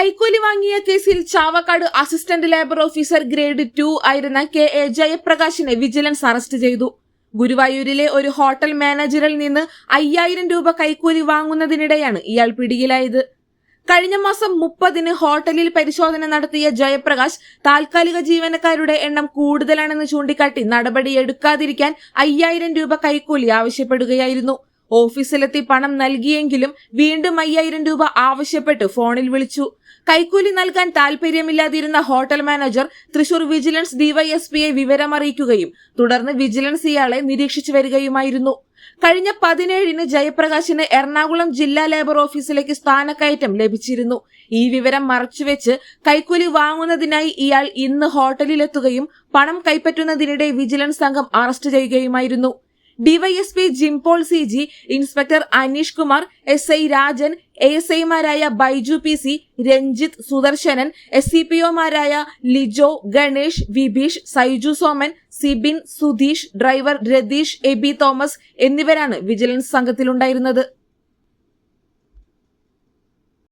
കൈക്കൂലി വാങ്ങിയ കേസിൽ Chavakkad assistant labour officer grade two ആയിരുന്ന കെ എ ജയപ്രകാശിനെ വിജിലൻസ് അറസ്റ്റ് ചെയ്തു. ഗുരുവായൂരിലെ ഒരു ഹോട്ടൽ മാനേജറിൽ നിന്ന് അയ്യായിരം രൂപ കൈക്കൂലി വാങ്ങുന്നതിനിടെയാണ് ഇയാൾ പിടിയിലായത്. കഴിഞ്ഞ മാസം മുപ്പതിന് ഹോട്ടലിൽ പരിശോധന നടത്തിയ ജയപ്രകാശ് താൽക്കാലിക ജീവനക്കാരുടെ എണ്ണം കൂടുതലാണെന്ന് ചൂണ്ടിക്കാട്ടി നടപടിയെടുക്കാതിരിക്കാൻ അയ്യായിരം രൂപ കൈക്കൂലി ആവശ്യപ്പെടുകയായിരുന്നു. ഓഫീസിലെത്തി പണം നൽകിയെങ്കിലും വീണ്ടും അയ്യായിരം രൂപ ആവശ്യപ്പെട്ട് ഫോണിൽ വിളിച്ചു. കൈക്കൂലി നൽകാൻ താൽപര്യമില്ലാതിരുന്ന ഹോട്ടൽ മാനേജർ തൃശൂർ വിജിലൻസ് ഡിവൈഎസ്പിയെ വിവരമറിയിക്കുകയും തുടർന്ന് വിജിലൻസ് ഇയാളെ നിരീക്ഷിച്ചു വരികയുമായിരുന്നു. കഴിഞ്ഞ പതിനേഴിന് ജയപ്രകാശിന് എറണാകുളം ജില്ലാ ലേബർ ഓഫീസിലേക്ക് സ്ഥാനക്കയറ്റം ലഭിച്ചിരുന്നു. ഈ വിവരം മറച്ചുവെച്ച് കൈക്കൂലി വാങ്ങുന്നതിനായി ഇയാൾ ഇന്ന് ഹോട്ടലിലെത്തുകയും പണം കൈപ്പറ്റുന്നതിനിടെ വിജിലൻസ് സംഘം arrest ചെയ്യുകയുമായിരുന്നു. DYSP Jimpaul C G inspector Aneesh Kumar S I Rajan A S ഐമാരായ Baiju P C Ranjith Sudarshanan S C P ഒമാരായ Lijo Ganesh Vibheesh Saiju Soman Sibin Sudheesh driver Ratheesh AB Thomas എന്നിവരാണ് വിജിലൻസ് സംഘത്തിലുണ്ടായിരുന്നത്.